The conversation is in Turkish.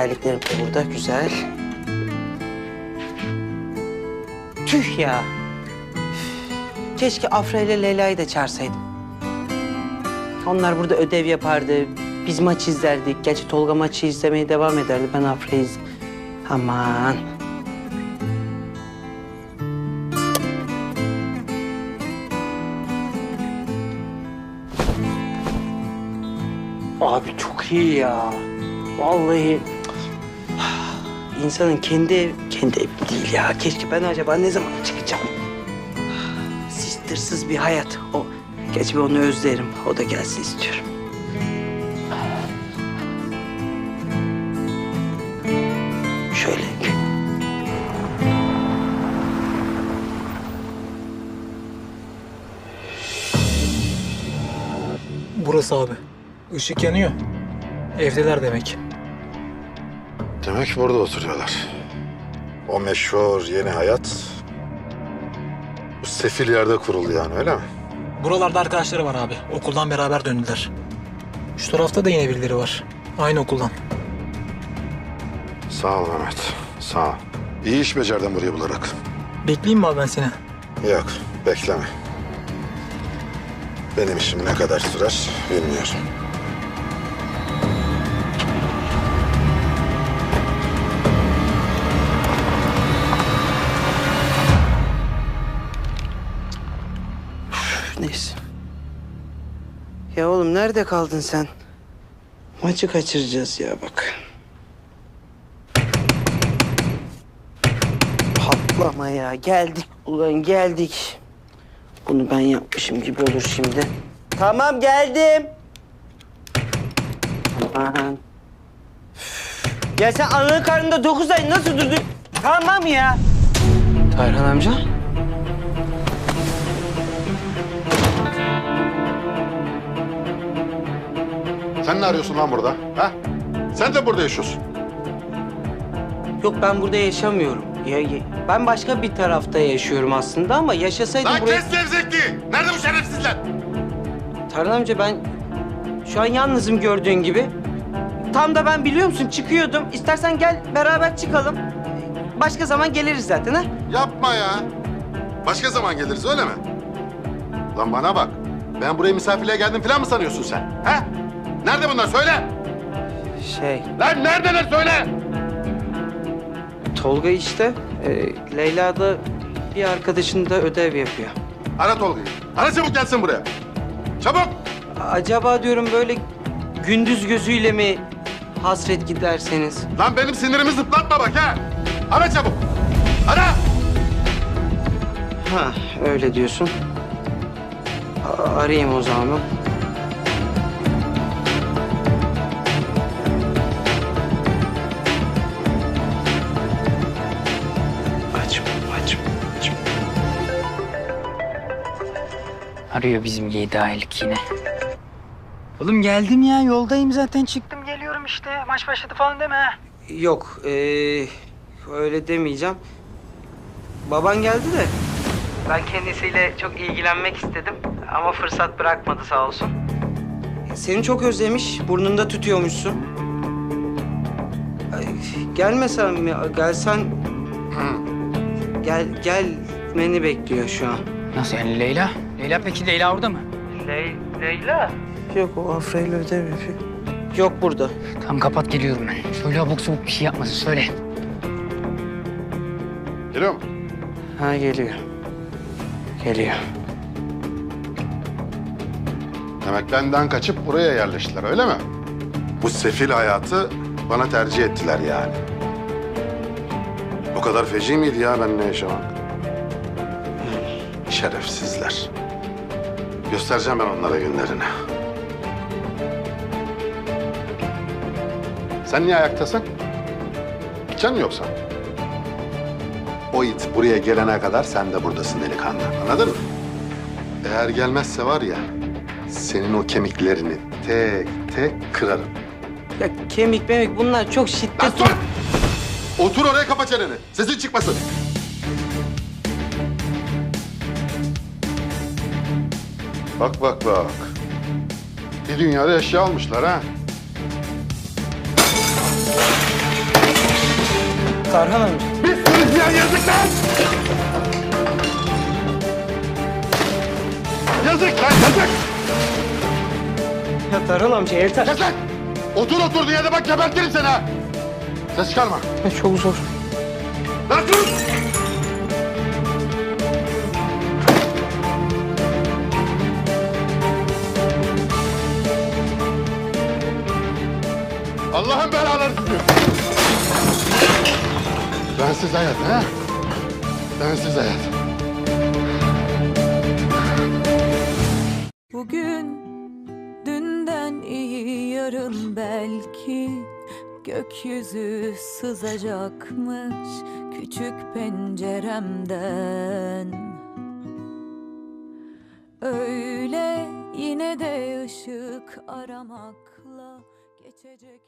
Terliklerim de burada güzel. Tüh ya. Keşke Afra ile Leyla'yı da çağırsaydım. Onlar burada ödev yapardı. Biz maç izlerdik. Gerçi Tolga maçı izlemeye devam ederdi. Ben Afra'yı iz... Aman. Abi çok iyi ya. Vallahi insanın kendi ev, kendi evi değil ya. Keşke ben acaba ne zaman çıkacağım? Sistersız bir hayat. O geç onu özlerim. O da gelsin istiyorum. Şöyle. Burası abi. Işık yanıyor. Evdeler demek. Demek burada oturuyorlar. O meşhur yeni hayat bu sefil yerde kuruldu yani öyle mi? Buralarda arkadaşları var abi. Okuldan beraber döndüler. Şu tarafta da yine birileri var. Aynı okuldan. Sağ ol Mehmet. Sağ ol. İyi iş becerdin burayı bularak. Bekleyeyim mi abi ben seni? Yok bekleme. Benim işim ne kadar sürer bilmiyorum. Ya oğlum nerede kaldın sen? Maçı kaçıracağız ya bak. Patlama ya. Geldik ulan geldik. Bunu ben yapmışım gibi olur şimdi. Tamam geldim. Aman. Ya sen ananın karnında dokuz ay nasıl durdun? Tamam ya. Taylan amca. Sen ne arıyorsun lan burada? Ha? Sen de burada yaşıyorsun. Yok ben burada yaşamıyorum. Ya, ya- ben başka bir tarafta yaşıyorum aslında ama yaşasaydım buraya... sevzekliği! Nerede bu şerefsizler? Tarhan amca ben şu an yalnızım gördüğün gibi. Tam da ben biliyor musun çıkıyordum. İstersen gel beraber çıkalım. Başka zaman geliriz zaten ha. Yapma ya. Başka zaman geliriz öyle mi? Lan bana bak. Ben buraya misafirliğe geldim falan mı sanıyorsun sen? Ha? Nerede bunlar söyle. Şey, Lan neredeler söyle. Tolga işte. e, Leyla da bir arkadaşın da ödev yapıyor. Ara Tolga'yı. Ara çabuk gelsin buraya. Çabuk. Acaba diyorum böyle gündüz gözüyle mi hasret giderseniz? Lan benim sinirimi zıplatma bak ha. Ara çabuk. Ara. Ha öyle diyorsun. A- arayayım o zaman. Arıyor bizim yedi aylık yine. Oğlum geldim ya yoldayım zaten çıktım geliyorum işte maç başladı falan deme. Yok, ee, öyle demeyeceğim. Baban geldi de. Ben kendisiyle çok ilgilenmek istedim ama fırsat bırakmadı sağ olsun. Seni çok özlemiş, burnunda tutuyormuşsun. Ay, Gelmesen mi? Gelsen... Gel, gelmeni bekliyor şu an. Nasıl yani Leyla? Leyla peki Leyla orada mı? Ley Leyla? Yok, o Afra ile ödev yapıyor. Yok burada. Tamam kapat geliyorum ben. Söyle abuk sabuk bir şey yapmasın söyle. Geliyor mu? Ha geliyor. Geliyor. Demek benden kaçıp buraya yerleştiler öyle mi? Bu sefil hayatı bana tercih ettiler yani. O kadar feci miydi ya benimle yaşamak? Şerefsizler. Göstereceğim ben onlara günlerini. Sen niye ayaktasın? Gideceksin mi yoksa? O it buraya gelene kadar sen de buradasın delikanlı. Anladın mı? Eğer gelmezse var ya, senin o kemiklerini tek tek kırarım. Ya kemik memik bunlar çok şiddet... Lan dur! Otur oraya kapa çeneni. Sesin çıkmasın. Bak bak bak. Bir dünyada eşya almışlar ha. Tarhan amca. Bir sürü ziyan yazık lan! Yazık lan yazık! Ya Tarhan amca yeter. Lan! Otur oturduğun yerde bak gebertirim seni ha! Ses çıkarma. Ya çok zor. Lan dur! Allah'ın belaları sizi. Bensiz hayat ha? Bensiz hayat. Bugün dünden iyi yarın belki gökyüzü sızacakmış küçük penceremden. Öyle yine de ışık aramakla geçecek.